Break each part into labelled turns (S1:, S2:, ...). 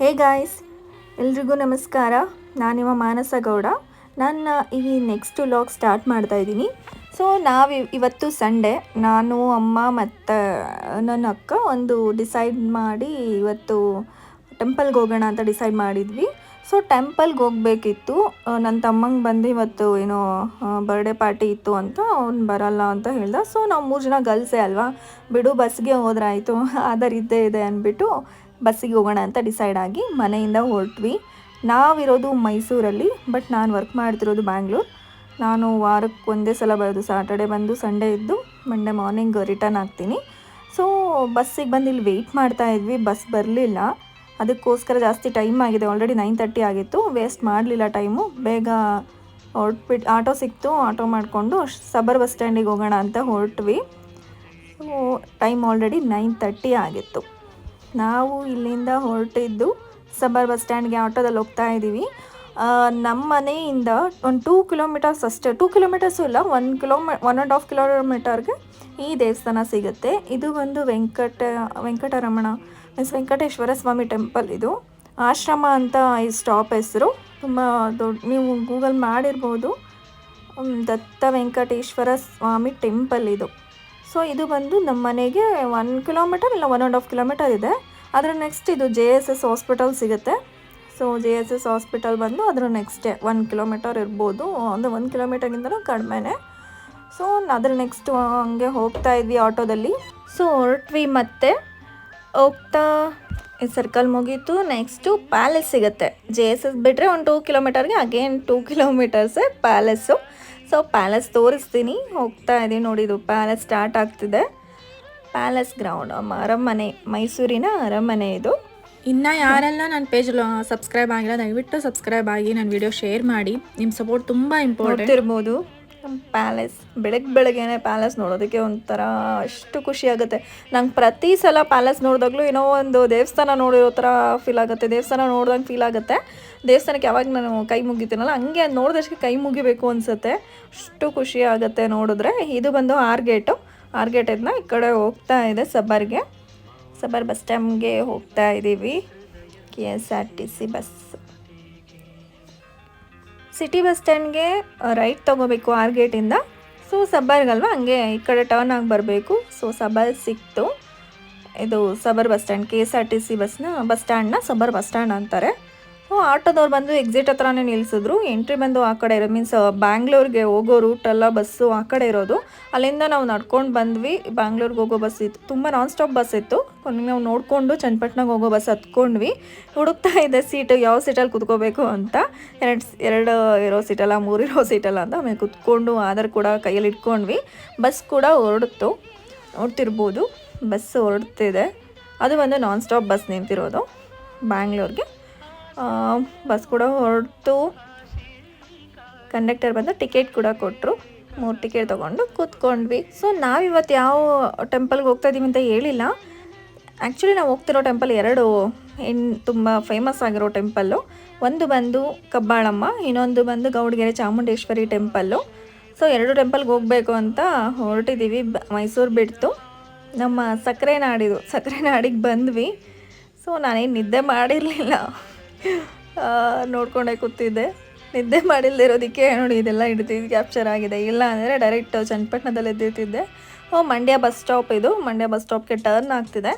S1: Hey guys ಎಲ್ರಿಗೂ ನಮಸ್ಕಾರ. ನಾನು ನಿಮ್ಮ ಮಾನಸ ಗೌಡ. ನಾನು ಈ ನೆಕ್ಸ್ಟ್ ಲಾಗ್ ಸ್ಟಾರ್ಟ್ ಮಾಡ್ತಾ ಇದ್ದೀನಿ. ಸೊ ನಾವು ಇವತ್ತು ಸಂಡೆ ನಾನು, ಅಮ್ಮ ಮತ್ತು, ನನ್ನ ಅಕ್ಕ ಒಂದು ಡಿಸೈಡ್ ಮಾಡಿ ಇವತ್ತು ಟೆಂಪಲ್ಗೆ ಹೋಗೋಣ ಅಂತ ಡಿಸೈಡ್ ಮಾಡಿದ್ವಿ. ಸೊ ಟೆಂಪಲ್ಗೆ ಹೋಗಬೇಕಿತ್ತು. ನನ್ನ ತಮ್ಮಂಗೆ ಬಂದು ಇವತ್ತು ಏನೋ ಬರ್ಡೇ ಪಾರ್ಟಿ ಇತ್ತು ಅಂತ ಅವ್ನು ಬರಲ್ಲ ಅಂತ ಹೇಳ್ದ. ಸೊ ನಾವು ಮೂರು ಜನ ಗರ್ಲ್ಸೇ ಅಲ್ವಾ? ಬಿಡು ಬಸ್ಗೆ ಹೋದ್ರಾಯಿತು. ಆಧಾರ್ ಇದ್ದೇ ಇದೆ ಅಂದ್ಬಿಟ್ಟು ಬಸ್ಸಿಗೆ ಹೋಗೋಣ ಅಂತ ಡಿಸೈಡ್ ಆಗಿ ಮನೆಯಿಂದ ಹೊರಟ್ವಿ. ನಾವಿರೋದು ಮೈಸೂರಲ್ಲಿ ಬಟ್ ನಾನು ವರ್ಕ್ ಮಾಡ್ತಿರೋದು ಬ್ಯಾಂಗ್ಳೂರು ನಾನು ವಾರಕ್ಕೆ ಒಂದೇ ಸಲ ಬರೋದು ಸಾಟರ್ಡೆ ಬಂದು ಸಂಡೇ ಇದ್ದು ಮಂಡೇ ಮಾರ್ನಿಂಗ್ ರಿಟರ್ನ್ ಆಗ್ತೀನಿ. ಸೊ ಬಸ್ಸಿಗೆ ಬಂದು ಇಲ್ಲಿ ವೆಯ್ಟ್ ಮಾಡ್ತಾ ಇದ್ವಿ, ಬಸ್ ಬರಲಿಲ್ಲ. ಅದಕ್ಕೋಸ್ಕರ ಜಾಸ್ತಿ ಟೈಮ್ ಆಗಿದೆ. ಆಲ್ರೆಡಿ ನೈನ್ ತರ್ಟಿ ಆಗಿತ್ತು. ವೇಸ್ಟ್ ಮಾಡಲಿಲ್ಲ ಟೈಮು ಬೇಗ ಹೊರಟ್ಬಿಟ್ಟು ಆಟೋ ಸಿಕ್ತು. ಆಟೋ ಮಾಡಿಕೊಂಡು ಸಬರ್ ಬಸ್ ಸ್ಟ್ಯಾಂಡಿಗೆ ಹೋಗೋಣ ಅಂತ ಹೊರಟ್ವಿ. So time already nine thirty ಆಗಿತ್ತು. ನಾವು ಇಲ್ಲಿಂದ ಹೊರಟಿದ್ದು ಸಬರ್ ಬಸ್ ಸ್ಟ್ಯಾಂಡ್ಗೆ ಆಟೋದಲ್ಲಿ ಹೋಗ್ತಾ ಇದ್ದೀವಿ. ನಮ್ಮ ಮನೆಯಿಂದ ಒಂದು ಟೂ ಕಿಲೋಮೀಟರ್ಸ್ ಅಷ್ಟೇ ಟೂ ಕಿಲೋಮೀಟರ್ಸು ಇಲ್ಲ ಒನ್ ಕಿಲೋಮೀ ಒನ್ ಆ್ಯಂಡ್ ಹಾಫ್ ಕಿಲೋಮೀಟರ್ಗೆ ಈ ದೇವಸ್ಥಾನ ಸಿಗುತ್ತೆ. ಇದು ಒಂದು ವೆಂಕಟ, ವೆಂಕಟರಮಣ ಮೀನ್ಸ್ ವೆಂಕಟೇಶ್ವರ ಸ್ವಾಮಿ ಟೆಂಪಲ್ ಇದು. ಆಶ್ರಮ ಅಂತ ಈ ಸ್ಟಾಪ್ ಹೆಸರು. ತುಂಬ ದೊಡ್ಡ, ನೀವು ಗೂಗಲ್ ಮಾಡಿರ್ಬೋದು. ದತ್ತ ವೆಂಕಟೇಶ್ವರ ಸ್ವಾಮಿ ಟೆಂಪಲ್ ಇದು. ಸೊ ಇದು ಬಂದು ನಮ್ಮ ಮನೆಗೆ ಒನ್ ಕಿಲೋಮೀಟರ್ ಇಲ್ಲ ಒನ್ ಆ್ಯಂಡ್ ಹಾಫ್ ಕಿಲೋಮೀಟರ್ ಇದೆ. ಅದರ ನೆಕ್ಸ್ಟ್ ಇದು ಜೆ ಎಸ್ ಎಸ್ ಹಾಸ್ಪಿಟಲ್ ಸಿಗುತ್ತೆ. So J S S hospital ಬಂದು ಅದರ ನೆಕ್ಸ್ಟ್ ಒನ್ ಕಿಲೋಮೀಟರ್ ಇರ್ಬೋದು. ಅಂದರೆ ಒಂದು ಕಿಲೋಮೀಟರ್ಗಿಂತಲೂ ಕಡಿಮೆನೇ. ಸೊ ಅದ್ರ ನೆಕ್ಸ್ಟ್ ಹಂಗೆ ಹೋಗ್ತಾ ಇದ್ವಿ ಆಟೋದಲ್ಲಿ. ಸೊ ಹೊರಟ್ವಿ ಮತ್ತೆ ಹೋಗ್ತಾ, ಈ ಸರ್ಕಲ್ ಮುಗೀತು. ನೆಕ್ಸ್ಟು ಪ್ಯಾಲೇಸ್ ಸಿಗುತ್ತೆ. ಜೆ ಎಸ್ ಎಸ್ ಬಿಟ್ಟರೆ ಒಂದು ಟೂ ಕಿಲೋಮೀಟರ್ಗೆ ಅಗೇನ್ ಟೂ ಕಿಲೋಮೀಟರ್ಸೇ ಪ್ಯಾಲೇಸು ಸೊ ಪ್ಯಾಲೇಸ್ ತೋರಿಸ್ತೀನಿ. ಹೋಗ್ತಾ ಇದ್ದೀನಿ ನೋಡಿದು ಪ್ಯಾಲೇಸ್ ಸ್ಟಾರ್ಟ್ ಆಗ್ತಿದೆ. ಪ್ಯಾಲೇಸ್ ಗ್ರೌಂಡ್ ಅರಮನೆ ಮೈಸೂರಿನ ಅರಮನೆ ಇದು.
S2: ಇನ್ನು ಯಾರೆಲ್ಲ ನನ್ನ ಪೇಜ್ ಸಬ್ಸ್ಕ್ರೈಬ್ ಆಗಿಲ್ಲ ದಯವಿಟ್ಟು ಸಬ್ಸ್ಕ್ರೈಬ್ ಆಗಿ ನನ್ನ ವಿಡಿಯೋ ಶೇರ್ ಮಾಡಿ. ನಿಮ್ಮ ಸಪೋರ್ಟ್ ತುಂಬ ಇಂಪಾರ್ಟೆಂಟ್
S1: ನೋಡ್ತಿರ್ಬೋದು. ನಮ್ಮ ಪ್ಯಾಲೇಸ್ ಬೆಳಗ್ಗೆ ಬೆಳಗ್ಗೆನೆ ಪ್ಯಾಲೇಸ್ ನೋಡೋದಕ್ಕೆ ಒಂಥರ ಅಷ್ಟು ಖುಷಿ ಆಗುತ್ತೆ. ನಂಗೆ ಪ್ರತಿ ಸಲ ಪ್ಯಾಲೇಸ್ ನೋಡಿದಾಗಲೂ ಏನೋ ಒಂದು ದೇವಸ್ಥಾನ ನೋಡಿರೋ ಥರ ಫೀಲ್ ಆಗುತ್ತೆ. ದೇವಸ್ಥಾನ ನೋಡ್ದಂಗೆ ಫೀಲ್ ಆಗುತ್ತೆ. ದೇವಸ್ಥಾನಕ್ಕೆ ಯಾವಾಗ ನಾನು ಕೈ ಮುಗಿತೀನಲ್ಲ, ಹಂಗೆ ಅದು ನೋಡಿದಷ್ಟು ಕೈ ಮುಗಿಬೇಕು ಅನಿಸುತ್ತೆ. ಅಷ್ಟು ಖುಷಿ ಆಗುತ್ತೆ ನೋಡಿದ್ರೆ. ಇದು ಬಂದು ಆರ್ ಗೇಟು. ಆರ್ ಗೇಟ್ ಇದನ್ನ ಈ ಕಡೆ ಹೋಗ್ತಾ ಇದೆ ಸಬ್ಬರ್ಗೆ ಸಬ್ಬರ್ ಬಸ್ ಸ್ಟ್ಯಾಂಡ್ಗೆ ಹೋಗ್ತಾ ಇದ್ದೀವಿ K S R T C bus. City bus ಸ್ಟ್ಯಾಂಡ್ಗೆ right ತೊಗೋಬೇಕು ಆರ್ ಗೇಟಿಂದ. ಸೊ ಸಬ್ಬರ್ಗಲ್ವ ಹಂಗೆ ಈ ಕಡೆ ಟರ್ನ್ ಆಗಿ ಬರಬೇಕು. ಸೊ ಸಬರ್ ಸಿಕ್ತು. ಇದು suburb bus stand K S R T C ಬಸ್ನ, ಬಸ್ ಸ್ಟ್ಯಾಂಡ್ನ ಸಬರ್ ಬಸ್ ಸ್ಟ್ಯಾಂಡ್ ಅಂತಾರೆ. ಆಟೋದವ್ರು ಬಂದು ಎಕ್ಸಿಟ್ ಹತ್ರನೇ ನಿಲ್ಲಿಸಿದ್ರು ಎಂಟ್ರಿ ಬಂದು ಆ ಕಡೆ ಇರೋ ಮೀನ್ಸ್ ಬ್ಯಾಂಗ್ಳೂರ್ಗೆ ಹೋಗೋ ರೂಟೆಲ್ಲ ಬಸ್ಸು ಆ ಕಡೆ ಇರೋದು. ಅಲ್ಲಿಂದ ನಾವು ನಡ್ಕೊಂಡು ಬಂದ್ವಿ. ಬ್ಯಾಂಗ್ಳೂರ್ಗೆ ಹೋಗೋ ಬಸ್ ಇತ್ತು. ತುಂಬ ನಾನ್ ಸ್ಟಾಪ್ ಬಸ್ ಇತ್ತು. ಕೊನೆಗೆ ನಾವು ನೋಡಿಕೊಂಡು ಚನ್ನಪಟ್ಟಣಗೆ ಹೋಗೋ ಬಸ್ ಹತ್ಕೊಂಡ್ವಿ. ಹುಡುಕ್ತಾ ಇದೆ ಸೀಟ್ ಯಾವ ಸೀಟಲ್ಲಿ ಕುತ್ಕೋಬೇಕು? ಅಂತ. ಎರಡು ಎರಡು ಇರೋ ಸೀಟಲ್ಲ ಮೂರು ಇರೋ ಸೀಟಲ್ಲ ಅಂತ ಆಮೇಲೆ ಕುತ್ಕೊಂಡು ಆಧಾರ್ ಕೂಡ ಕೈಯಲ್ಲಿ ಇಟ್ಕೊಂಡ್ವಿ. ಬಸ್ ಕೂಡ ಹೊರಡ್ತು. ನೋಡ್ತಿರ್ಬೋದು. ಬಸ್ ಹೊರಡ್ತಿದೆ. ಅದು ಒಂದು ನಾನ್ ಸ್ಟಾಪ್ ಬಸ್ ನಿಂತಿರೋದು. ಬ್ಯಾಂಗ್ಳೂರ್ಗೆ ಬಸ್ ಕೂಡ ಹೊರಟು. ಕಂಡಕ್ಟರ್ ಬಂದು ಟಿಕೆಟ್ ಕೂಡ ಕೊಟ್ಟರು ಮೂರು ಟಿಕೆಟ್ ತೊಗೊಂಡು ಕೂತ್ಕೊಂಡ್ವಿ. ಸೊ ನಾವಿವತ್ತು ಯಾವ ಟೆಂಪಲ್ಗೆ ಹೋಗ್ತಾ ಇದ್ದೀವಿ ಅಂತ ಹೇಳಿಲ್ಲ. ಆ್ಯಕ್ಚುಲಿ ನಾವು ಹೋಗ್ತಿರೋ ಟೆಂಪಲ್ ಎರಡು. ಹೆಣ್ ತುಂಬ ಫೇಮಸ್ ಆಗಿರೋ ಟೆಂಪಲ್ಲು ಒಂದು ಬಂದು ಕಬ್ಬಾಳಮ್ಮ, ಇನ್ನೊಂದು ಬಂದು ಗೌಡಗೆರೆ ಚಾಮುಂಡೇಶ್ವರಿ ಟೆಂಪಲ್ಲು ಸೊ ಎರಡು ಟೆಂಪಲ್ಗೆ ಹೋಗಬೇಕು ಅಂತ ಹೊರಟಿದ್ದೀವಿ ಮೈಸೂರು ಬಿಡ್ತು. ನಮ್ಮ ಸಕ್ಕರೆ ನಾಡಿದು, ಸಕ್ಕರೆ ನಾಡಿಗೆ ಬಂದ್ವಿ. ಸೊ ನಾನೇನು ನಿದ್ದೆ ಮಾಡಿರಲಿಲ್ಲ. ನೋಡ್ಕೊಂಡೇ ಕೂತಿದ್ದೆ. ನಿದ್ದೆ ಮಾಡಿಲ್ಲದಿರೋದಕ್ಕೆ ನೋಡಿ ಇದೆಲ್ಲ ಹಿಡ್ತಿದ್ದು ಕ್ಯಾಪ್ಚರ್ ಆಗಿದೆ. ಇಲ್ಲ ಅಂದರೆ ಡೈರೆಕ್ಟ್ ಚನ್ನಪಟ್ಟಣದಲ್ಲಿ ಎದ್ದಿರ್ತಿದ್ದೆ ಓ ಮಂಡ್ಯ ಬಸ್ ಸ್ಟಾಪ್ ಇದು. ಮಂಡ್ಯ ಬಸ್ ಸ್ಟಾಪ್ಗೆ ಟರ್ನ್ ಆಗ್ತಿದೆ.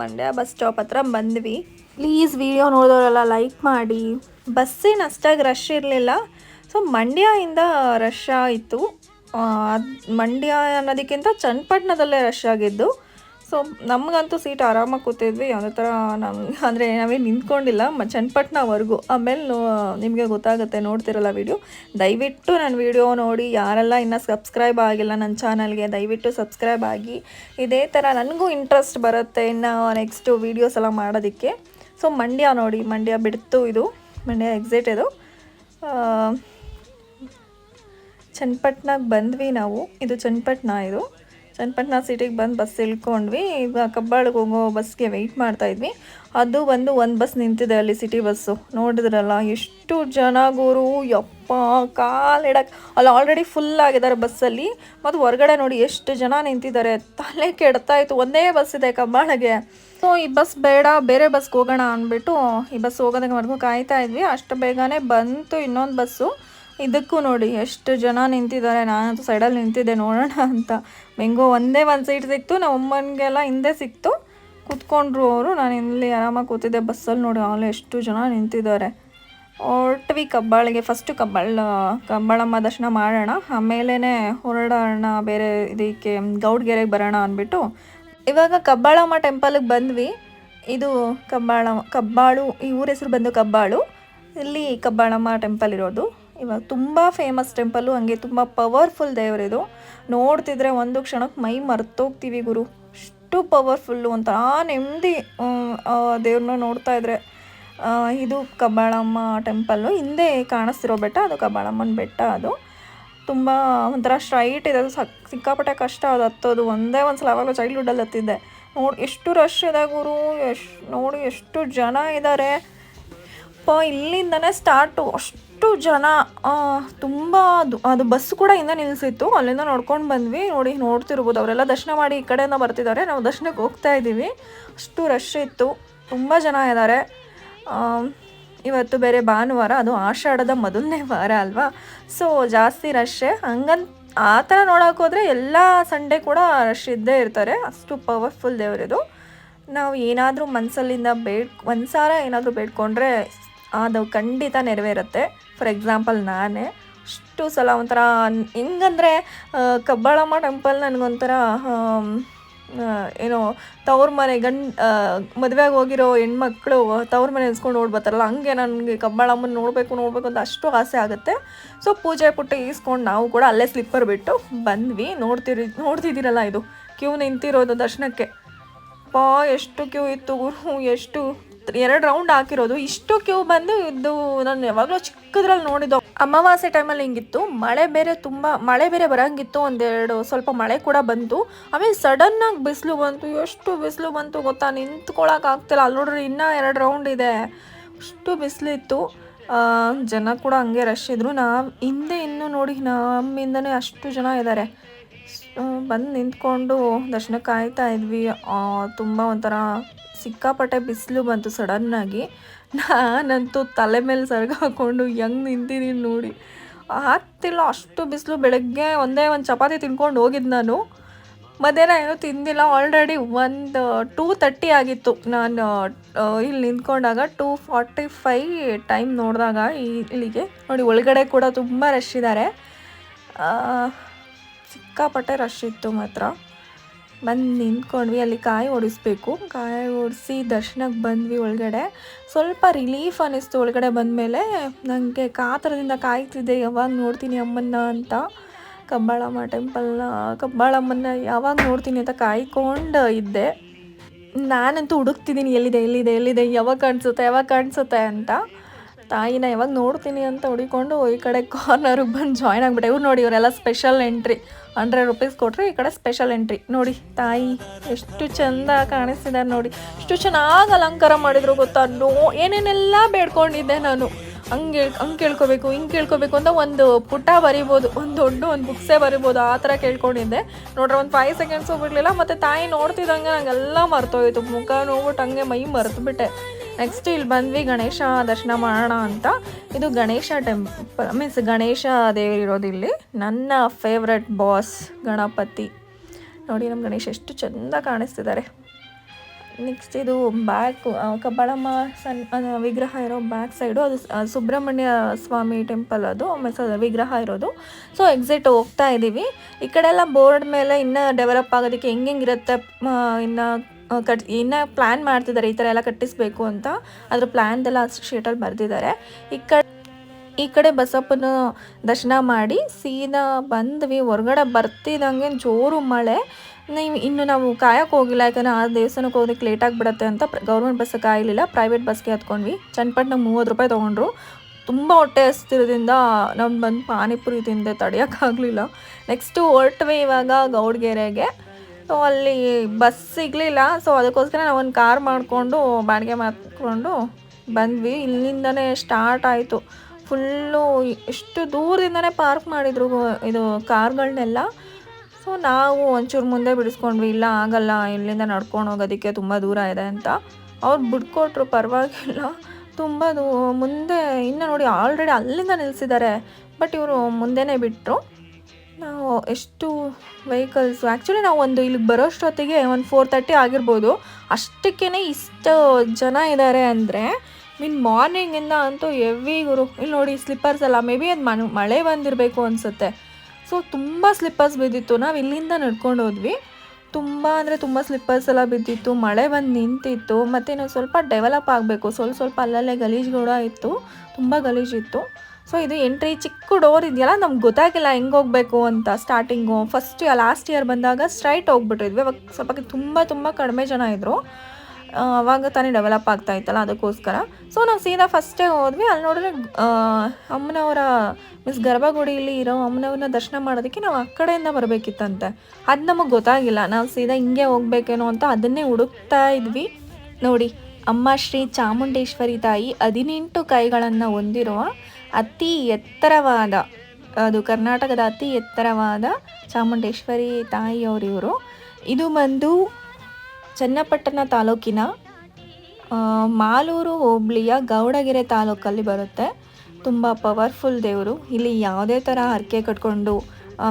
S1: ಮಂಡ್ಯ ಬಸ್ ಸ್ಟಾಪ್ ಹತ್ರ ಬಂದ್ವಿ. ಪ್ಲೀಸ್ ವಿಡಿಯೋ ನೋಡಿದವರೆಲ್ಲ ಲೈಕ್ ಮಾಡಿ. ಬಸ್ಸೇನು ಅಷ್ಟಾಗಿ ರಶ್ ಇರಲಿಲ್ಲ. ಸೊ ಮಂಡ್ಯದಿಂದ ರಶ್ ಆಯಿತು. ಅದು ಮಂಡ್ಯ ಅನ್ನೋದಕ್ಕಿಂತ ಚನ್ನಪಟ್ಟಣದಲ್ಲೇ ರಶ್ ಆಗಿದ್ದು. ಸೊ ನಮಗಂತೂ ಸೀಟ್ ಆರಾಮಾಗಿ ಕೂತಿದ್ವಿ. ಯಾವುದೇ ಥರ ನಮ್ಗೆ ಅಂದರೆ ನಾವೇನು ನಿಂತ್ಕೊಂಡಿಲ್ಲ, ಮ ಚನ್ನಪಟ್ಟಣವರೆಗೂ ಆಮೇಲೆ ನಿಮಗೆ ಗೊತ್ತಾಗುತ್ತೆ, ನೋಡ್ತಿರಲ್ಲ ವಿಡಿಯೋ ದಯವಿಟ್ಟು ನನ್ನ ವಿಡಿಯೋ ನೋಡಿ, ಯಾರೆಲ್ಲ ಇನ್ನೂ ಸಬ್ಸ್ಕ್ರೈಬ್ ಆಗಿಲ್ಲ ನನ್ನ ಚಾನಲ್ಗೆ ದಯವಿಟ್ಟು ಸಬ್ಸ್ಕ್ರೈಬ್ ಆಗಿ. ಇದೇ ಥರ ನನಗೂ ಇಂಟ್ರೆಸ್ಟ್ ಬರುತ್ತೆ ಇನ್ನು ನೆಕ್ಸ್ಟು ವೀಡಿಯೋಸ್ ಎಲ್ಲ ಮಾಡೋದಕ್ಕೆ. ಸೊ ಮಂಡ್ಯ ನೋಡಿ, ಮಂಡ್ಯ ಬಿಡ್ತು ಇದು. ಮಂಡ್ಯ ಎಕ್ಸಿಟ್ ಇದು. ಚನ್ನಪಟ್ಟಣಕ್ಕೆ ಬಂದ್ವಿ ನಾವು. ಇದು ಚನ್ನಪಟ್ಟಣ ಇದು. ಚನ್ನಪಟ್ಟಣ ಸಿಟಿಗೆ ಬಂದು ಬಸ್ ಇಳ್ಕೊಂಡ್ವಿ. ಈಗ ಕಬ್ಬಾಳಿಗೆ ಹೋಗೋ ಬಸ್ಗೆ ವೆಯ್ಟ್ ಮಾಡ್ತಾ ಇದ್ವಿ. ಅದು ಬಂದು ಒಂದು ಬಸ್ ನಿಂತಿದೆ ಅಲ್ಲಿ ಸಿಟಿ ಬಸ್ಸು ನೋಡಿದ್ರಲ್ಲ, ಎಷ್ಟು ಜನ ಗುರು. ಯಪ್ಪ ಕಾಲಿಡಕ್ಕೆ ಅಲ್ಲಿ ಆಲ್ರೆಡಿ ಫುಲ್ ಆಗಿದ್ದಾರೆ ಬಸ್ಸಲ್ಲಿ ಮತ್ತು ಹೊರಗಡೆ ನೋಡಿ ಎಷ್ಟು ಜನ ನಿಂತಿದ್ದಾರೆ. ತಲೆ ಕೆಡ್ತಾ ಇತ್ತು. ಒಂದೇ ಬಸ್ ಇದೆ ಕಬ್ಬಾಳಿಗೆ. ಸೊ ಈ ಬಸ್ ಬೇಡ, ಬೇರೆ ಬಸ್ಗೆ ಹೋಗೋಣ ಅಂದ್ಬಿಟ್ಟು ಈ ಬಸ್ ಹೋಗೋದಕ್ಕೆ ಕಾಯ್ತಾ ಇದ್ವಿ. ಅಷ್ಟು ಬೇಗನೆ ಬಂತು ಇನ್ನೊಂದು ಬಸ್ಸು ಇದಕ್ಕೂ ನೋಡಿ, ಎಷ್ಟು ಜನ ನಿಂತಿದ್ದಾರೆ, ನಾನಂತೂ ಸೈಡಲ್ಲಿ ನಿಂತಿದ್ದೆ, ನೋಡೋಣ ಅಂತ. ಮೆಂಗೋ ಒಂದೇ ಒಂದು ಸೀಟ್ ಸಿಕ್ತು ನಮ್ಮ ಅಮ್ಮನಿಗೆಲ್ಲ ಹಿಂದೆ ಸಿಕ್ತು. ಕೂತ್ಕೊಂಡ್ರು ಅವರು, ನಾನು ಇಲ್ಲಿ ಆರಾಮಾಗಿ ಕೂತಿದ್ದೆ ಬಸ್ಸಲ್ಲಿ ನೋಡಿ ಅಲ್ಲಿ ಎಷ್ಟು ಜನ ನಿಂತಿದ್ದಾರೆ. ಹೊರಟ್ವಿ ಕಬ್ಬಾಳಿಗೆ ಫಸ್ಟು ಕಬ್ಬಾಳ, ಕಬ್ಬಾಳಮ್ಮ ದರ್ಶನ ಮಾಡೋಣ ಆಮೇಲೆ ಹೊರಡೋಣ, ಬೇರೆ ಇದಕ್ಕೆ, ಗೌಡ್ಗೆರೆಗೆ ಬರೋಣ ಅಂದ್ಬಿಟ್ಟು. ಇವಾಗ ಕಬ್ಬಾಳಮ್ಮ ಟೆಂಪಲ್ಗೆ ಬಂದ್ವಿ. ಇದು ಕಬ್ಬಾಳ ಕಬ್ಬಾಳು, ಈ ಊರ ಹೆಸರು ಬಂದು ಕಬ್ಬಾಳು. ಇಲ್ಲಿ ಕಬ್ಬಾಳಮ್ಮ ಟೆಂಪಲ್ ಇರೋದು. ಇವಾಗ ತುಂಬ ಫೇಮಸ್ ಟೆಂಪಲ್ಲು ಹಂಗೆ ತುಂಬ ಪವರ್ಫುಲ್ ದೇವರಿದು ನೋಡ್ತಿದ್ರೆ ಒಂದು ಕ್ಷಣಕ್ಕೆ ಮೈ ಮರ್ತೋಗ್ತೀವಿ ಗುರು. ಅಷ್ಟು ಪವರ್ಫುಲ್ಲು ಒಂಥರ ನೆಮ್ಮದಿ ದೇವ್ರನ್ನ ನೋಡ್ತಾ ಇದ್ರೆ ಇದು ಕಬ್ಬಾಳಮ್ಮ ಟೆಂಪಲ್ಲು ಹಿಂದೆ ಕಾಣಿಸ್ತಿರೋ ಬೆಟ್ಟ, ಅದು ಕಬ್ಬಾಳಮ್ಮನ ಬೆಟ್ಟ ಅದು. ತುಂಬ ಒಂಥರ ಸ್ಟ್ರೈಟ್ ಇದೆ, ಅದು ಸಕ್ ಸಿಕ್ಕಾಪಟ್ಟೆ ಕಷ್ಟ ಅದು, ಹತ್ತೋದು. ಒಂದೇ ಒಂದು ಸಲ ಅವಾಗಲೂ ಚೈಲ್ಡ್ಹುಡ್ಡಲ್ಲಿ ಹತ್ತಿದ್ದೆ. ನೋಡಿ, ಎಷ್ಟು ರಶ್ ಇದೆ ಗುರು, ಎಷ್ಟು, ನೋಡಿ ಎಷ್ಟು ಜನ ಇದ್ದಾರೆ ಪ, ಇಲ್ಲಿಂದನೇ ಸ್ಟಾರ್ಟು ಅಷ್ಟು ಜನ ತುಂಬ ಅದು ಅದು ಬಸ್ ಕೂಡ ಹಿಂದೆ ನಿಲ್ಲಿಸಿತ್ತು ಅಲ್ಲಿಂದ ನೋಡ್ಕೊಂಡು ಬಂದ್ವಿ. ನೋಡಿ, ನೋಡ್ತಿರ್ಬೋದು. ಅವರೆಲ್ಲ ದರ್ಶನ ಮಾಡಿ ಈ ಕಡೆಯಿಂದ ಬರ್ತಿದ್ದಾರೆ. ನಾವು ದರ್ಶನಕ್ಕೆ ಹೋಗ್ತಾ ಇದ್ದೀವಿ. ಅಷ್ಟು ರಶ್ ಇತ್ತು. ತುಂಬ ಜನ ಇದ್ದಾರೆ. ಇವತ್ತು ಬೇರೆ ಭಾನುವಾರ. ಅದು ಆಷಾಢದ ಮೊದಲನೇ ವಾರ ಅಲ್ವಾ? ಸೊ ಜಾಸ್ತಿ ರಶ್ಶೇ ಹಂಗಂತ, ಆ ಥರ ನೋಡೋಕೆ ಹೋದರೆ ಎಲ್ಲ ಸಂಡೇ ಕೂಡ ರಶ್ ಇದ್ದೇ ಇರ್ತಾರೆ. ಅಷ್ಟು ಪವರ್ಫುಲ್ ದೇವರಿದು. ನಾವು ಏನಾದರೂ ಮನಸ್ಸಲ್ಲಿಂದ ಬೇಡ್ ಒಂದು ಸಾರ ಏನಾದರೂ ಬೇಡ್ಕೊಂಡ್ರೆ ಅದು ಖಂಡಿತ ನೆರವೇರುತ್ತೆ. ಫಾರ್ ಎಕ್ಸಾಂಪಲ್ ನಾನೇ ಅಷ್ಟು ಸಲ ಒಂಥರ ಹೆಂಗಂದರೆ ಕಬ್ಬಾಳಮ್ಮ ಟೆಂಪಲ್ ನನಗೊಂಥರ ಏನೋ ತವ್ರ ಮನೆ ಗಂಡ್ ಮದುವೆಗೆ ಹೋಗಿರೋ ಹೆಣ್ಮಕ್ಳು ತವ್ರ ಮನೆ ನೆನೆಸ್ಕೊಂಡು ನೋಡ್ಬತ್ತಾರಲ್ಲ ಹಂಗೆ ನನಗೆ ಕಬ್ಬಾಳಮ್ಮನ ನೋಡಬೇಕು ನೋಡಬೇಕು ಅಂತ ಅಷ್ಟು ಆಸೆ ಆಗುತ್ತೆ. ಸೊ ಪೂಜೆ ಪುಟ್ಟ ಈಸ್ಕೊಂಡು ನಾವು ಕೂಡ ಅಲ್ಲೇ ಸ್ಲಿಪ್ಪರ್ ಬಿಟ್ಟು ಬಂದ್ವಿ. ನೋಡ್ತಿರಿ, ನೋಡ್ತಿದ್ದೀರಲ್ಲ ಇದು, ಕ್ಯೂ ನಿಂತಿರೋದು ದರ್ಶನಕ್ಕೆ. ಪಾ ಎಷ್ಟು ಕ್ಯೂ ಇತ್ತು ಗುರು, ಎಷ್ಟು ಎರಡು ರೌಂಡ್ ಹಾಕಿರೋದು. ಇಷ್ಟು ಕ್ಯೂ ಬಂದು ಇದು ನಾನು ಯಾವಾಗಲೂ ಚಿಕ್ಕದ್ರಲ್ಲಿ ನೋಡಿದ್ದು. ಅಮಾವಾಸ್ಯೆ ಟೈಮಲ್ಲಿ ಹಿಂಗಿತ್ತು. ಮಳೆ ಬೇರೆ ತುಂಬ, ಮಳೆ ಬೇರೆ ಬರೋಂಗಿತ್ತು. ಒಂದೆರಡು ಸ್ವಲ್ಪ ಮಳೆ ಕೂಡ ಬಂತು. ಆಮೇಲೆ ಸಡನ್ನಾಗಿ ಬಿಸಿಲು ಬಂತು. ಎಷ್ಟು ಬಿಸಿಲು ಬಂತು ಗೊತ್ತಾ? ನಿಂತ್ಕೊಳಕ್ಕೆ ಆಗ್ತಿಲ್ಲ. ಅಲ್ಲಿ ನೋಡ್ರಿ ಇನ್ನೂ ಎರಡು ರೌಂಡ್ ಇದೆ. ಅಷ್ಟು ಬಿಸಿಲಿತ್ತು. ಜನ ಕೂಡ ಹಂಗೆ ರಶ್ ಇದ್ರು. ನಾ, ಹಿಂದೆ ಇನ್ನೂ ನೋಡಿ, ನಮ್ಮಿಂದನೇ ಅಷ್ಟು ಜನ ಇದ್ದಾರೆ ಬಂದು ನಿಂತ್ಕೊಂಡು ದರ್ಶನ ಕಾಯ್ತಾ ಇದ್ವಿ. ತುಂಬ ಒಂಥರ ಸಿಕ್ಕಾಪಟ್ಟೆ ಬಿಸಿಲು ಬಂತು ಸಡನ್ನಾಗಿ. ನಾನಂತೂ ತಲೆ ಮೇಲೆ ಸರ್ಗ ಹಾಕ್ಕೊಂಡು ಹೆಂಗೆ ನಿಂತಿದ್ದೀನಿ ನೋಡಿ. ಆಗ್ತಿಲ್ಲ, ಅಷ್ಟು ಬಿಸಿಲು. ಬೆಳಗ್ಗೆ ಒಂದೇ ಒಂದು ಚಪಾತಿ ತಿನ್ಕೊಂಡು ಹೋಗಿದ್ದು ನಾನು. ಮಧ್ಯಾಹ್ನ ಏನೂ ತಿಂದಿಲ್ಲ. ಆಲ್ರೆಡಿ ಒಂದು ಟೂ ತರ್ಟಿ ಆಗಿತ್ತು. ನಾನು ಇಲ್ಲಿ ನಿಂತ್ಕೊಂಡಾಗ ಟೂ ಫಾರ್ಟಿ ಫೈ ಟೈಮ್ ನೋಡಿದಾಗ ಇಲ್ಲಿಗೆ. ನೋಡಿ, ಒಳಗಡೆ ಕೂಡ ತುಂಬ ರಶ್ ಇದ್ದಾರೆ ಸಿಕ್ಕಾಪಟ್ಟೆ ರಶ್ ಇತ್ತು ಮಾತ್ರ. ಬಂದು ನಿಂತ್ಕೊಂಡ್ವಿ, ಅಲ್ಲಿ ಕಾಯಿ ಓಡಿಸ್ಬೇಕು ಕಾಯಿ ಓಡಿಸಿ ದರ್ಶನಕ್ಕೆ ಬಂದ್ವಿ ಒಳಗಡೆ. ಸ್ವಲ್ಪ ರಿಲೀಫ್ ಅನ್ನಿಸ್ತು ಒಳಗಡೆ ಬಂದಮೇಲೆ. ನನಗೆ ಕಾತರದಿಂದ ಕಾಯ್ತಿದ್ದೆ, ಯಾವಾಗ ನೋಡ್ತೀನಿ ಅಮ್ಮನ್ನ ಅಂತ. ಕಬ್ಬಾಳಮ್ಮ ಟೆಂಪಲ್ನ ಕಬ್ಬಾಳಮ್ಮನ್ನ ಯಾವಾಗ ನೋಡ್ತೀನಿ ಅಂತ ಕಾಯ್ಕೊಂಡು ಇದ್ದೆ. ನಾನಂತೂ ಹುಡುಕ್ತಿದ್ದೀನಿ, ಎಲ್ಲಿದೆ ಎಲ್ಲಿದೆ ಎಲ್ಲಿದೆ, ಯಾವಾಗ ಕಾಣಿಸುತ್ತೆ ಯಾವಾಗ ಕಾಣಿಸುತ್ತೆ ಅಂತ. ತಾಯಿನ ಯಾವಾಗ ನೋಡ್ತೀನಿ ಅಂತ ಹುಡಿಕೊಂಡು ಈ ಕಡೆ ಕಾರ್ನರ್ಗೆ ಬಂದು ಜಾಯ್ನ್ ಆಗಿಬಿಟ್ಟೆ. ಇವ್ರು ನೋಡಿ, ಇವರೆಲ್ಲ ಸ್ಪೆಷಲ್ ಎಂಟ್ರಿ ಹಂಡ್ರೆಡ್ ರುಪೀಸ್ ಕೊಟ್ಟರೆ ಈ ಕಡೆ ಸ್ಪೆಷಲ್ ಎಂಟ್ರಿ ನೋಡಿ, ತಾಯಿ ಎಷ್ಟು ಚಂದ ಕಾಣಿಸ್ತಿದ್ದಾರೆ ನೋಡಿ. ಎಷ್ಟು ಚೆನ್ನಾಗಿ ಅಲಂಕಾರ ಮಾಡಿದ್ರು ಗೊತ್ತಾ? ನೋ, ಏನೇನೆಲ್ಲ ಬೇಡ್ಕೊಂಡಿದ್ದೆ ನಾನು. ಹಂಗೆ ಹಂಗೆ ಕೇಳ್ಕೊಬೇಕು, ಹಿಂಗೆ ಕೇಳ್ಕೊಬೇಕು ಅಂತ ಒಂದು ಪುಟ ಬರಿಬೋದು. ಒಂದು ದೊಡ್ಡ ಒಂದು ಬುಕ್ಸೇ ಬರಿಬೋದು. ಆ ಥರ ಕೇಳ್ಕೊಂಡಿದ್ದೆ. ನೋಡ್ರಿ, ಒಂದು ಫೈವ್ ಸೆಕೆಂಡ್ಸ್ ಹೋಗ್ಬಿಡ್ಲಿಲ್ಲ ಮತ್ತು ತಾಯಿ ನೋಡ್ತಿದ್ದಂಗೆ ನಂಗೆಲ್ಲ ಮರ್ತೋಯ್ತು. ಮುಖ ನೋಡ್ಬಿಟ್ಟು ಹಂಗೆ ಮೈ ಮರೆತುಬಿಟ್ಟೆ. ನೆಕ್ಸ್ಟ್ ಇಲ್ಲಿ ಬಂದ್ವಿ, ಗಣೇಶ ದರ್ಶನ ಮಾಡೋಣ ಅಂತ. ಇದು ಗಣೇಶ ಟೆಂಪಲ್ ಮೀನ್ಸ್ ಗಣೇಶ ದೇವರಿರೋದು ಇಲ್ಲಿ. ನನ್ನ ಫೇವ್ರೆಟ್ ಬಾಸ್ ಗಣಪತಿ. ನೋಡಿ ನಮ್ಮ ಗಣೇಶ ಎಷ್ಟು ಚೆಂದ ಕಾಣಿಸ್ತಿದ್ದಾರೆ ನೆಕ್ಸ್ಟ್ ಇದು ಬ್ಯಾಕ್ ಕಬ್ಬಾಳಮ್ಮ ಸನ್ ವಿಗ್ರಹ ಇರೋ ಬ್ಯಾಕ್ ಸೈಡು ಅದು ಸುಬ್ರಹ್ಮಣ್ಯ ಸ್ವಾಮಿ ಟೆಂಪಲ್ ಅದು. ಅದು ವಿಗ್ರಹ ಇರೋದು. ಸೊ ಎಕ್ಸಿಟ್ ಹೋಗ್ತಾ ಇದ್ದೀವಿ ಈ ಕಡೆ ಎಲ್ಲ ಬೋರ್ಡ್ ಮೇಲೆ ಇನ್ನೂ ಡೆವಲಪ್ ಆಗೋದಕ್ಕೆ ಹೆಂಗೆ ಹೆಂಗಿರುತ್ತೆ ಇನ್ನು ಕಟ್ ಇನ್ನು ಪ್ಲ್ಯಾನ್ ಮಾಡ್ತಿದ್ದಾರೆ ಈ ಥರ ಎಲ್ಲ ಕಟ್ಟಿಸ್ಬೇಕು ಅಂತ. ಅದ್ರ ಪ್ಲ್ಯಾನ್ದೆಲ್ಲ ಶೀಟಲ್ಲಿ ಬರೆದಿದ್ದಾರೆ ಈ ಕಡೆ ಈ ಕಡೆ ಬಸಪ್ಪನ ದರ್ಶನ ಮಾಡಿ ಸೀದಾ ಬಂದ್ವಿ ಹೊರಗಡೆ ಬರ್ತಿದ್ದಂಗೆ ಜೋರು ಮಳೆ. ನೀವು ಇನ್ನು ನಾವು ಕಾಯಕ್ಕೆ ಹೋಗಿಲ್ಲ, ಯಾಕಂದರೆ ಆ ದೇವಸ್ಥಾನಕ್ಕೆ ಹೋಗೋದಕ್ಕೆ ಲೇಟ್ ಆಗಿಬಿಡುತ್ತೆ ಅಂತ ಗೌರ್ಮೆಂಟ್ ಬಸ್ ಕಾಯಲಿಲ್ಲ ಪ್ರೈವೇಟ್ ಬಸ್ಗೆ ಹತ್ಕೊಂಡ್ವಿ ಚನ್ನಪಟ್ಟಣ ಮೂವತ್ತು ರೂಪಾಯಿ ತೊಗೊಂಡ್ರು. ತುಂಬ ಹೊಟ್ಟೆ ಹಸ್ತಿರೋದ್ರಿಂದ ನಮ್ಮ ಬಂದು ಪಾನಿಪುರಿ ತಿಂದೆ ತಡೆಯೋಕ್ಕಾಗಲಿಲ್ಲ ನೆಕ್ಸ್ಟು ಹೊರಟ್ವಿ ಇವಾಗ ಗೌಡ್ಗೆರೆಗೆ. ಸೊ ಅಲ್ಲಿ ಬಸ್ ಸಿಗಲಿಲ್ಲ. ಸೊ ಅದಕ್ಕೋಸ್ಕರ ನಾವು ಒಂದು ಕಾರ್ ಮಾಡಿಕೊಂಡು ಬಾಡಿಗೆ ಮಾಡಿಕೊಂಡು ಬಂದ್ವಿ. ಇಲ್ಲಿಂದನೇ ಸ್ಟಾರ್ಟ್ ಆಯಿತು. ಫುಲ್ಲು ಎಷ್ಟು ದೂರದಿಂದನೇ ಪಾರ್ಕ್ ಮಾಡಿದ್ರು ಇದು ಕಾರ್ಗಳನ್ನೆಲ್ಲ. ಸೊ ನಾವು ಒಂಚೂರು ಮುಂದೆ ಬಿಡಿಸ್ಕೊಂಡ್ವಿ. ಇಲ್ಲ, ಆಗಲ್ಲ. ಇಲ್ಲಿಂದ ನಡ್ಕೊಂಡು ಹೋಗೋದಕ್ಕೆ ತುಂಬ ದೂರ ಇದೆ ಅಂತ. ಅವ್ರು ಬಿಟ್ಕೊಟ್ರು ಪರವಾಗಿಲ್ಲ. ತುಂಬ ದೂ, ಮುಂದೆ, ಇನ್ನು ನೋಡಿ ಆಲ್ರೆಡಿ ಅಲ್ಲಿಂದ ನಿಲ್ಲಿಸಿದ್ದಾರೆ ಬಟ್ ಇವರು ಮುಂದೆನೇ ಬಿಟ್ಟರು ನಾವು ಎಷ್ಟು ವೆಹಿಕಲ್ಸು ಆ್ಯಕ್ಚುಲಿ ನಾವು ಒಂದು ಇಲ್ಲಿಗೆ ಬರೋಷ್ಟೊತ್ತಿಗೆ ಒಂದು ಫೋರ್ ತರ್ಟಿ ಆಗಿರ್ಬೋದು. ಅಷ್ಟಕ್ಕೇ ಇಷ್ಟು ಜನ ಇದ್ದಾರೆ ಅಂದರೆ ಮೀನ್ ಮಾರ್ನಿಂಗಿಂದ ಅಂತೂ ಎವಿ ಗುರು. ಇಲ್ಲಿ ನೋಡಿ ಸ್ಲಿಪ್ಪರ್ಸ್ ಎಲ್ಲ ಮೇ ಬಿ ಅದು ಮನ್ ಮಳೆ ಬಂದಿರಬೇಕು ಅನಿಸುತ್ತೆ. ಸೊ ತುಂಬ ಸ್ಲಿಪ್ಪರ್ಸ್ ಬಿದ್ದಿತ್ತು. ನಾವು ಇಲ್ಲಿಂದ ನಡ್ಕೊಂಡು ಹೋದ್ವಿ. ತುಂಬ ಅಂದರೆ ತುಂಬ ಸ್ಲಿಪ್ಪರ್ಸ್ ಎಲ್ಲ ಬಿದ್ದಿತ್ತು, ಮಳೆ ಬಂದು ನಿಂತಿತ್ತು. ಮತ್ತು ನಾವು ಸ್ವಲ್ಪ ಡೆವಲಪ್ ಆಗಬೇಕು. ಸ್ವಲ್ಪ ಸ್ವಲ್ಪ ಅಲ್ಲಲ್ಲೇ ಗಲೀಜು ಕೂಡ ಇತ್ತು. ತುಂಬ ಗಲೀಜಿತ್ತು ಸೊ ಇದು ಎಂಟ್ರಿ ಚಿಕ್ಕ ಡೋರ್ ಇದೆಯಲ್ಲ, ನಮ್ಗೆ ಗೊತ್ತಾಗಿಲ್ಲ ಹೆಂಗೆ ಹೋಗಬೇಕು ಅಂತ ಸ್ಟಾರ್ಟಿಂಗು ಫಸ್ಟ್ ಲಾಸ್ಟ್ ಇಯರ್ ಬಂದಾಗ ಸ್ಟ್ರೈಟ್ ಹೋಗ್ಬಿಟ್ಟಿದ್ವಿ ಅವಾಗ ಸ್ವಲ್ಪ ತುಂಬ ತುಂಬ ಕಡಿಮೆ ಜನ ಇದ್ದರು ಅವಾಗ ತಾನೇ ಡೆವಲಪ್ ಆಗ್ತಾ ಇತ್ತಲ್ಲ ಅದಕ್ಕೋಸ್ಕರ. ಸೊ ನಾವು ಸೀದಾ ಫಸ್ಟೇ ಹೋದ್ವಿ. ಅಲ್ಲಿ ನೋಡಿದ್ರೆ ಅಮ್ಮನವರ ಮೀನ್ಸ್ ಗರ್ಭಗುಡಿಯಲ್ಲಿ ಇರೋ ಅಮ್ಮನವ್ರನ್ನ ದರ್ಶನ ಮಾಡೋದಕ್ಕೆ ನಾವು ಆ ಕಡೆಯಿಂದ ಬರಬೇಕಿತ್ತಂತೆ. ಅದು ನಮಗೆ ಗೊತ್ತಾಗಿಲ್ಲ. ನಾವು ಸೀದಾ ಹಿಂಗೆ ಹೋಗ್ಬೇಕೇನೋ ಅಂತ ಅದನ್ನೇ ಹುಡುಕ್ತಾ ಇದ್ವಿ. ನೋಡಿ, ಅಮ್ಮ ಶ್ರೀ ಚಾಮುಂಡೇಶ್ವರಿ ತಾಯಿ ಹದಿನೆಂಟು ಕೈಗಳನ್ನು ಹೊಂದಿರುವ ಅತಿ ಎತ್ತರವಾದ, ಅದು ಕರ್ನಾಟಕದ ಅತಿ ಎತ್ತರವಾದ ಚಾಮುಂಡೇಶ್ವರಿ ತಾಯಿಯವರು ಇವರು. ಇದು ಬಂದು ಚನ್ನಪಟ್ಟಣ ತಾಲೂಕಿನ ಮಾಲೂರು ಹೋಬಳಿಯ ಗೌಡಗೆರೆ ತಾಲೂಕಲ್ಲಿ ಬರುತ್ತೆ. ತುಂಬ ಪವರ್ಫುಲ್ ದೇವರು. ಇಲ್ಲಿ ಯಾವುದೇ ಥರ ಹರಕೆ ಕಟ್ಕೊಂಡು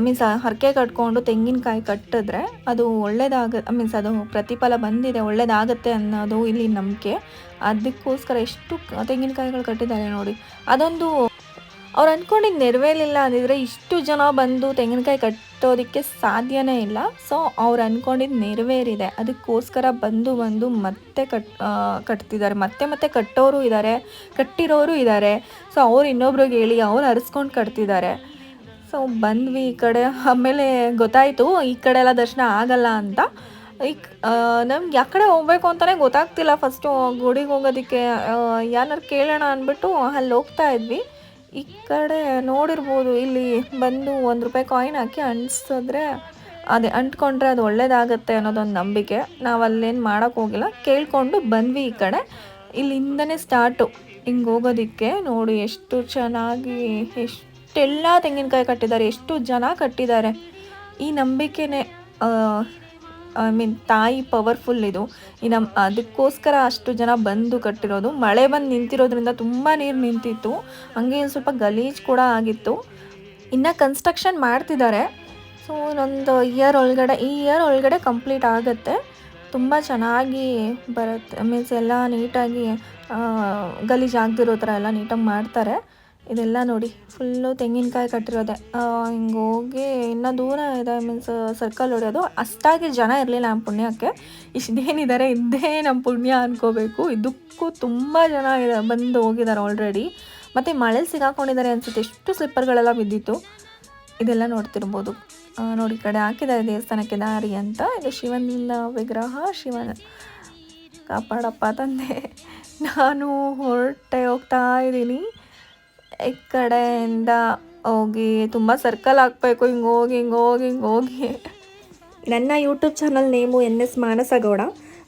S1: ಮೀನ್ಸ್ ಹರಕೆ ಕಟ್ಕೊಂಡು ತೆಂಗಿನಕಾಯಿ ಕಟ್ಟಿದ್ರೆ ಅದು ಒಳ್ಳೇದಾಗ ಮೀನ್ಸ್ ಅದು ಪ್ರತಿಫಲ ಬಂದಿದೆ, ಒಳ್ಳೇದಾಗತ್ತೆ ಅನ್ನೋದು ಇಲ್ಲಿ ನಂಬಿಕೆ. ಅದಕ್ಕೋಸ್ಕರ ಎಷ್ಟು ತೆಂಗಿನಕಾಯಿಗಳು ಕಟ್ಟಿದ್ದಾರೆ ನೋಡಿ. ಅದೊಂದು ಅವ್ರು ಅಂದ್ಕೊಂಡಿದ್ದು ನೆರವೇರಲಿಲ್ಲ ಅಂದಿದ್ರೆ ಇಷ್ಟು ಜನ ಬಂದು ತೆಂಗಿನಕಾಯಿ ಕಟ್ಟೋದಕ್ಕೆ ಸಾಧ್ಯನೇ ಇಲ್ಲ. ಸೊ ಅವ್ರು ಅಂದ್ಕೊಂಡಿದ್ದು ನೆರವೇರಿದೆ. ಅದಕ್ಕೋಸ್ಕರ ಬಂದು ಬಂದು ಮತ್ತೆ ಕಟ್ ಕಟ್ತಿದ್ದಾರೆ. ಮತ್ತೆ ಮತ್ತೆ ಕಟ್ಟೋರು ಇದ್ದಾರೆ ಕಟ್ಟಿರೋರು ಇದ್ದಾರೆ ಸೊ ಅವ್ರು ಇನ್ನೊಬ್ರಿಗೆ ಹೇಳಿ, ಅವ್ರು ಹರಿಸ್ಕೊಂಡು ಕಟ್ತಿದ್ದಾರೆ. ಸೊ ಬಂದ್ವಿ ಈ ಕಡೆ. ಆಮೇಲೆ ಗೊತ್ತಾಯಿತು, ಈ ಕಡೆ ಎಲ್ಲ ದರ್ಶನ ಆಗಲ್ಲ ಅಂತ. ಈ ನಮ್ಗೆ ಯಾವ ಕಡೆ ಹೋಗ್ಬೇಕು ಅಂತಲೇ ಗೊತ್ತಾಗ್ತಿಲ್ಲ. ಫಸ್ಟು ಗುಡಿಗೆ ಹೋಗೋದಕ್ಕೆ ಯಾರು ಕೇಳೋಣ ಅಂದ್ಬಿಟ್ಟು ಅಲ್ಲಿ ಹೋಗ್ತಾ ಇದ್ವಿ. ಈ ಕಡೆ ನೋಡಿರ್ಬೋದು, ಇಲ್ಲಿ ಬಂದು ಒಂದು ರೂಪಾಯಿ ಕಾಯಿನ್ ಹಾಕಿ ಅಂಟಿಸಿದ್ರೆ ಅದೇ ಅಂಟ್ಕೊಂಡ್ರೆ ಅದು ಒಳ್ಳೇದಾಗತ್ತೆ ಅನ್ನೋದೊಂದು ನಂಬಿಕೆ. ನಾವು ಅಲ್ಲೇನು ಮಾಡೋಕ್ಕೆ ಹೋಗಿಲ್ಲ, ಕೇಳಿಕೊಂಡು ಬಂದ್ವಿ ಈ ಕಡೆ. ಇಲ್ಲಿಂದನೇ ಸ್ಟಾರ್ಟು ಹಿಂಗೆ ಹೋಗೋದಕ್ಕೆ ನೋಡಿ ಎಷ್ಟು ಚೆನ್ನಾಗಿ, ಎಷ್ಟೆಲ್ಲ ತೆಂಗಿನಕಾಯಿ ಕಟ್ಟಿದ್ದಾರೆ, ಎಷ್ಟು ಜನ ಕಟ್ಟಿದ್ದಾರೆ. ಈ ನಂಬಿಕೆನೇ ಐ ಮೀನ್ ತಾಯಿ ಪವರ್ಫುಲ್ ಇದು. ಇನ್ನು ಅದಕ್ಕೋಸ್ಕರ ಅಷ್ಟು ಜನ ಬಂದು ಕಟ್ಟಿರೋದು. ಮಳೆ ಬಂದು ನಿಂತಿರೋದ್ರಿಂದ ತುಂಬ ನೀರು ನಿಂತಿತ್ತು. ಹಂಗೆ ಸ್ವಲ್ಪ ಗಲೀಜು ಕೂಡ ಆಗಿತ್ತು. ಇನ್ನು ಕನ್ಸ್ಟ್ರಕ್ಷನ್ ಮಾಡ್ತಿದ್ದಾರೆ. ಸೊ ಇನ್ನೊಂದು ಇಯರ್ ಒಳಗಡೆ, ಈ ಇಯರ್ ಒಳಗಡೆ ಕಂಪ್ಲೀಟ್ ಆಗುತ್ತೆ. ತುಂಬ ಚೆನ್ನಾಗಿ ಬರುತ್ತೆ. ಮೀನ್ಸ್ ಎಲ್ಲ ನೀಟಾಗಿ ಗಲೀಜು ಆಗದಿರೋ ಥರ ಎಲ್ಲ ನೀಟಾಗಿ ಮಾಡ್ತಾರೆ. ಇದೆಲ್ಲ ನೋಡಿ, ಫುಲ್ಲು ತೆಂಗಿನಕಾಯಿ ಕಟ್ಟಿರೋದೆ. ಹಿಂಗೆ ಹೋಗಿ ಇನ್ನೂ ದೂರ ಇದೆ, ಮೀನ್ಸ್ ಸರ್ಕಲ್ ಹೊಡೆಯೋದು. ಅಷ್ಟಾಗಿ ಜನ ಇರಲಿಲ್ಲ ನಮ್ಮ ಪುಣ್ಯಕ್ಕೆ. ಇಷ್ಟೇನಿದ್ದಾರೆ ಇದ್ದೇ ನಮ್ಮ ಪುಣ್ಯ ಅನ್ಕೋಬೇಕು. ಇದಕ್ಕೂ ತುಂಬ ಜನ ಬಂದು ಹೋಗಿದ್ದಾರೆ ಆಲ್ರೆಡಿ ಮತ್ತು ಮಳೆ ಸಿಗಾಕೊಂಡಿದ್ದಾರೆ ಅನಿಸುತ್ತೆ. ಎಷ್ಟು ಸ್ಲಿಪ್ಪರ್ಗಳೆಲ್ಲ ಬಿದ್ದಿತ್ತು. ಇದೆಲ್ಲ ನೋಡ್ತಿರ್ಬೋದು. ನೋಡಿ ಕಡೆ ಹಾಕಿದ್ದಾರೆ ದೇವಸ್ಥಾನಕ್ಕೆ ದಾರಿ ಅಂತ. ಇದು ಶಿವನ ವಿಗ್ರಹ, ಶಿವನ ಕಾಪಾಡಪ್ಪ ತಂದೆ. ನಾನು ಹೊರಟೆ ಹೋಗ್ತಾ ಇದ್ದೀನಿ. ಈ ಕಡೆಯಿಂದ ಹೋಗಿ ತುಂಬ ಸರ್ಕಲ್ ಆಗಬೇಕು ಹಿಂಗೆ ಹೋಗಿ ಹಿಂಗೆ ಹೋಗಿ ಹಿಂಗೆ ಹೋಗಿ. ನನ್ನ YouTube channel name N S Manasa Gowda.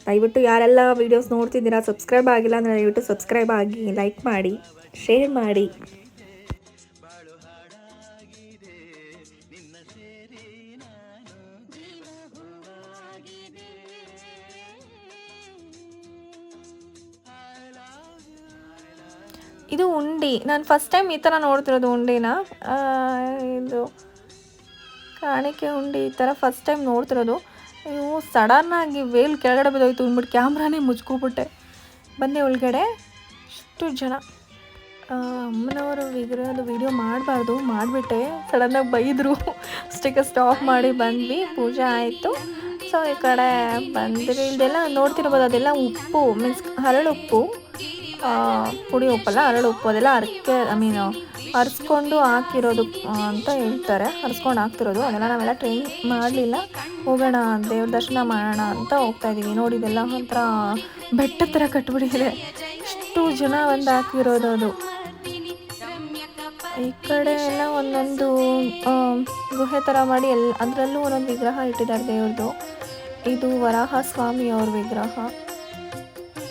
S1: ದಯವಿಟ್ಟು ಯಾರೆಲ್ಲ ವೀಡಿಯೋಸ್ ನೋಡ್ತಿದ್ದೀರಾ ಸಬ್ಸ್ಕ್ರೈಬ್ ಆಗಿಲ್ಲ ಅಂದರೆ ದಯವಿಟ್ಟು ಸಬ್ಸ್ಕ್ರೈಬ್ ಆಗಿ ಲೈಕ್ ಮಾಡಿ ಶೇರ್ ಮಾಡಿ. ಇದು ಉಂಡಿ. ನಾನು ಫಸ್ಟ್ ಟೈಮ್ ಈ ಥರ ನೋಡ್ತಿರೋದು ಉಂಡಿನ. ಇದು ಕಾಣಿಕೆ ಉಂಡಿ ಈ ಥರ ಫಸ್ಟ್ ಟೈಮ್ ನೋಡ್ತಿರೋದು. ಇವು ಸಡನ್ನಾಗಿ ವೇಲ್ ಕೆಳಗಡೆ ಬಿದ್ದೋಯ್ತು ಅಂದ್ಬಿಟ್ಟು ಕ್ಯಾಮ್ರಾನೇ ಮುಚ್ಕೊಬಿಟ್ಟೆ. ಬಂದೆ ಒಳಗಡೆ. ಇಷ್ಟು ಜನ. ಅಮ್ಮನವರು ವಿಗ್ರಹದ ವಿಡಿಯೋ ಮಾಡಬಾರ್ದು, ಮಾಡಿಬಿಟ್ಟೆ. ಸಡನ್ನಾಗಿ ಬೈದರು. ಅಷ್ಟಕ್ಕೆ ಸ್ಟಾಪ್ ಮಾಡಿ ಬಂದ್ವಿ. ಪೂಜೆ ಆಯಿತು. ಸೊ ಈ ಕಡೆ ಬಂದಿರಿ ಇದೆಲ್ಲ ನೋಡ್ತಿರ್ಬೋದು, ಅದೆಲ್ಲ ಉಪ್ಪು ಮೀನ್ಸ್ ಹರಳುಪ್ಪು. ಪುಡಿ ಉಪ್ಪಲ್ಲ ಹರಳು ಉಪ್ಪು, ಅದೆಲ್ಲ ಅರಕೆ ಐ ಮೀನ್ ಅರ್ಸ್ಕೊಂಡು ಹಾಕಿರೋದು ಅಂತ ಹೇಳ್ತಾರೆ. ಅರ್ಸ್ಕೊಂಡು ಹಾಕ್ತಿರೋದು. ಅದೆಲ್ಲ ನಾವೆಲ್ಲ ಟ್ರೈನ್ ಮಾಡಲಿಲ್ಲ. ಹೋಗೋಣ, ದೇವ್ರ ದರ್ಶನ ಮಾಡೋಣ ಅಂತ ಹೋಗ್ತಾ ಇದ್ದೀವಿ ನೋಡಿ, ಇದೆಲ್ಲ ಒಂಥರ ಬೆಟ್ಟ ಥರ ಕಟ್ಬಿಟ್ಟಿದೆ. ಇಷ್ಟು ಜನ ಒಂದು ಹಾಕಿರೋದು ಅದು. ಈ ಕಡೆ ಎಲ್ಲ ಒಂದೊಂದು ಗುಹೆ ಥರ ಮಾಡಿ ಎಲ್ಲ ಅದರಲ್ಲೂ ಒಂದೊಂದು ವಿಗ್ರಹ ಇಟ್ಟಿದ್ದಾರೆ ದೇವ್ರದ್ದು. ಇದು ವರಾಹ ಸ್ವಾಮಿ ಅವ್ರ ವಿಗ್ರಹ.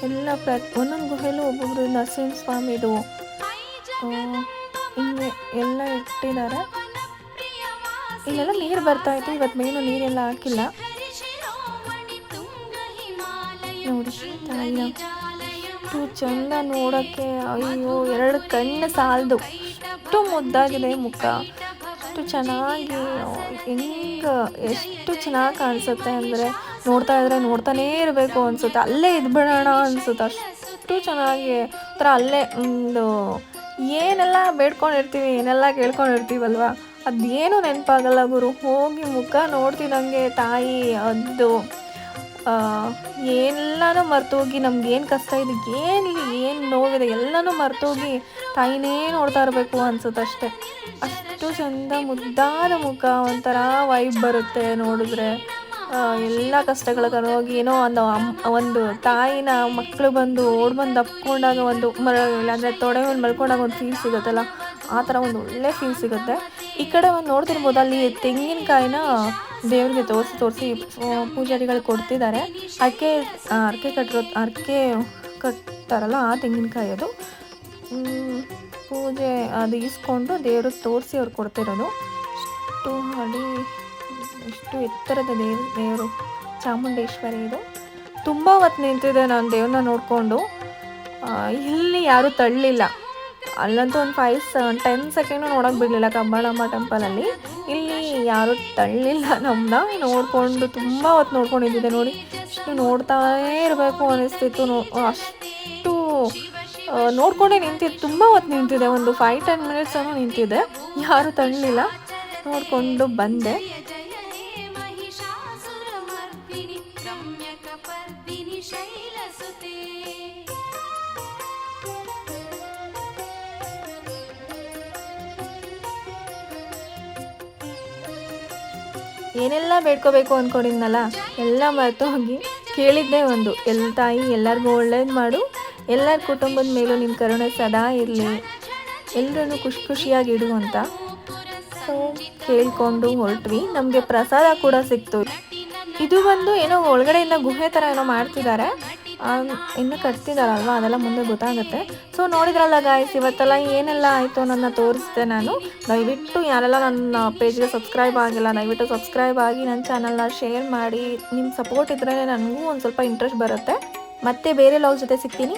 S1: ಎಲ್ಲ ಪ್ರ ಒಂದೊಂದು ಗುಹೆಲೂ ಒಬ್ಬೊಬ್ರು ನರಸಿಂಹ ಸ್ವಾಮಿದು ಹಿಂಗೆ ಎಲ್ಲ ಇಟ್ಟಿದ್ದಾರೆ. ಇಲ್ಲೆಲ್ಲ ನೀರು ಬರ್ತಾ ಇತ್ತು, ಇವತ್ತು ಮೇನು ನೀರೆಲ್ಲ ಹಾಕಿಲ್ಲ. ನೋಡಿ ತಾಯಿನ ಎಷ್ಟು ಚಂದ ನೋಡೋಕ್ಕೆ, ಅಯ್ಯೋ, ಎರಡು ಕಣ್ಣು ಸಾಲದು. ಎಷ್ಟು ಮುದ್ದಾಗಿದೆ ಮುಖ. ಅಷ್ಟು ಚೆನ್ನಾಗಿ, ಹೆಂಗೆ, ಎಷ್ಟು ಚೆನ್ನಾಗಿ ಕಾಣಿಸುತ್ತೆ ಅಂದರೆ ನೋಡ್ತಾ ಇದ್ರೆ ನೋಡ್ತಾನೇ ಇರಬೇಕು ಅನಿಸುತ್ತೆ. ಅಲ್ಲೇ ಇದ್ಬಿಡೋಣ ಅನಿಸುತ್ತೆ. ಅಷ್ಟು ಚೆನ್ನಾಗಿ ಒಂಥರ ಅಲ್ಲೇ ಒಂದು ಏನೆಲ್ಲ ಬೇಡ್ಕೊಂಡಿರ್ತೀವಿ, ಏನೆಲ್ಲ ಕೇಳ್ಕೊಂಡಿರ್ತೀವಲ್ವ? ಅದೇನು ನೆನಪಾಗಲ್ಲ ಗುರು. ಹೋಗಿ ಮುಖ ನೋಡ್ತಿದ್ದಂಗೆ ತಾಯಿ ಅದು ಎಲ್ಲನೂ ಮರ್ತೋಗಿ ನಮ್ಗೇನು ಕಷ್ಟ ಇದೆ ಏನಿಲ್ಲ ಏನು ನೋವಿದೆ, ಎಲ್ಲನೂ ಮರ್ತೋಗಿ ತಾಯಿನೇ ನೋಡ್ತಾ ಇರಬೇಕು ಅನ್ಸುತ್ತೆ ಅಷ್ಟೇ. ಅಷ್ಟು ಚಂದ ಮುದ್ದಾದ ಮುಖ ಒಂಥರ ವೈಬ್ ಬರುತ್ತೆ ನೋಡಿದ್ರೆ. ಎಲ್ಲ ಕಷ್ಟಗಳ ಹೋಗಿ ಏನೋ ಒಂದು ಒಂದು ತಾಯಿನ ಮಕ್ಕಳು ಬಂದು ಓಡ್ ಬಂದು ಅಪ್ಕೊಂಡಾಗ ಒಂದು ಮರ ಅಂದರೆ ತೊಡೆ ಮೇಲೆ ಮಲ್ಕೊಂಡಾಗ ಒಂದು ಫೀಲ್ ಸಿಗುತ್ತಲ್ಲ, ಆ ಥರ ಒಂದು ಒಳ್ಳೆ ಫೀಲ್ ಸಿಗುತ್ತೆ. ಈ ಕಡೆ ಒಂದು ನೋಡ್ತಿರ್ಬೋದು, ಅಲ್ಲಿ ತೆಂಗಿನಕಾಯಿನ ದೇವ್ರಿಗೆ ತೋರಿಸಿ ತೋರಿಸಿ ಪೂಜಾರಿಗಳು ಕೊಡ್ತಿದ್ದಾರೆ. ಅಕ್ಕೆ ಅರ್ಕೆ ಕಟ್ಟಿರೋ ಅರ್ಕೆ ಕಟ್ತಾರಲ್ಲ ಆ ತೆಂಗಿನಕಾಯಿ ಅದು. ಪೂಜೆ ಅದು ಇಸ್ಕೊಂಡು ದೇವ್ರಿಗೆ ತೋರಿಸಿ ಅವ್ರು ಕೊಡ್ತಿರೋದು. ಅಷ್ಟು ಅಡಿ ಎಷ್ಟು ಎತ್ತರದ ದೇವ್, ದೇವರು, ಚಾಮುಂಡೇಶ್ವರಿ ಇದು. ತುಂಬ ಹೊತ್ತು ನಿಂತಿದೆ ನಾನು ದೇವ್ರನ್ನ ನೋಡಿಕೊಂಡು. ಇಲ್ಲಿ ಯಾರೂ ತಳ್ಳಿಲ್ಲ. ಅಲ್ಲಂತೂ ಒಂದು ಫೈವ್ ಟೆನ್ ಸೆಕೆಂಡು ನೋಡೋಕೆ ಬಿಡಲಿಲ್ಲ ಕಬ್ಬಾಳಮ್ಮ ಟೆಂಪಲಲ್ಲಿ ಇಲ್ಲಿ ಯಾರೂ ತಳ್ಳಿಲ್ಲ ನಮ್ಮನ್ನ ನೋಡಿಕೊಂಡು ತುಂಬ ಹೊತ್ತು ನೋಡ್ಕೊಂಡಿದ್ದಿದೆ ನೋಡಿ. ಇಷ್ಟು ನೋಡ್ತಾನೇ ಇರಬೇಕು ಅನಿಸ್ತಿತ್ತು ನೋ, ಅಷ್ಟು ನೋಡ್ಕೊಂಡೇ ನಿಂತಿದ್ದು ತುಂಬ ಹೊತ್ತು ನಿಂತಿದೆ. ಒಂದು ಫೈವ್ ಟೆನ್ ಮಿನಿಟ್ಸನ್ನು ನಿಂತಿದೆ. ಯಾರೂ ತಳ್ಳಿಲ್ಲ. ನೋಡಿಕೊಂಡು ಬಂದೆ. ಏನೆಲ್ಲ ಬೇಡ್ಕೋಬೇಕು ಅಂದ್ಕೊಂಡಿದ್ನಲ್ಲ ಎಲ್ಲ ಮರೆತು ಹೋಗಿ ಕೇಳಿದ್ದೇ ಒಂದು ಎಲ್ಲ ತಾಯಿ, ಎಲ್ಲರಿಗೂ ಒಳ್ಳೇದು ಮಾಡು, ಎಲ್ಲರ ಕುಟುಂಬದ ಮೇಲೂ ನಿಮ್ಮ ಕರುಣೆ ಸದಾ ಇರಲಿ ಎಲ್ಲರೂ ಖುಷಿ ಖುಷಿಯಾಗಿ ಇಡು ಅಂತ. ಸೊ ಕೇಳ್ಕೊಂಡು ಹೊರಟ್ವಿ. ನಮಗೆ ಪ್ರಸಾದ ಕೂಡ ಸಿಕ್ತು. ಇದು ಬಂದು ಏನೋ ಒಳಗಡೆಯಿಂದ ಗುಹೆ ಥರ ಏನೋ ಮಾಡ್ತಿದ್ದಾರೆ ಇನ್ನು ಕಟ್ತಿದಾರಲ್ವಾ? ಅದೆಲ್ಲ ಮುಂದೆ ಗೊತ್ತಾಗುತ್ತೆ. ಸೊ ನೋಡಿದ್ರಲ್ಲ ಗಾಯ್ಸ್ ಇವತ್ತೆಲ್ಲ ಏನೆಲ್ಲ ಆಯಿತು ಅನ್ನೋದನ್ನ ತೋರಿಸ್ದೆ ನಾನು. ದಯವಿಟ್ಟು ಯಾರೆಲ್ಲ ನನ್ನ ಪೇಜ್ಗೆ ಸಬ್ಸ್ಕ್ರೈಬ್ ಆಗಿಲ್ಲ, ದಯವಿಟ್ಟು ಸಬ್ಸ್ಕ್ರೈಬ್ ಆಗಿ ನನ್ನ ಚಾನಲ್ನ ಶೇರ್ ಮಾಡಿ. ನಿಮ್ಮ ಸಪೋರ್ಟ್ ಇದ್ರೇ ನನಗೂ ಒಂದು ಸ್ವಲ್ಪ ಇಂಟ್ರೆಸ್ಟ್ ಬರುತ್ತೆ. ಮತ್ತೆ ಬೇರೆ ಲಾಗ್ ಜೊತೆ ಸಿಗ್ತೀನಿ.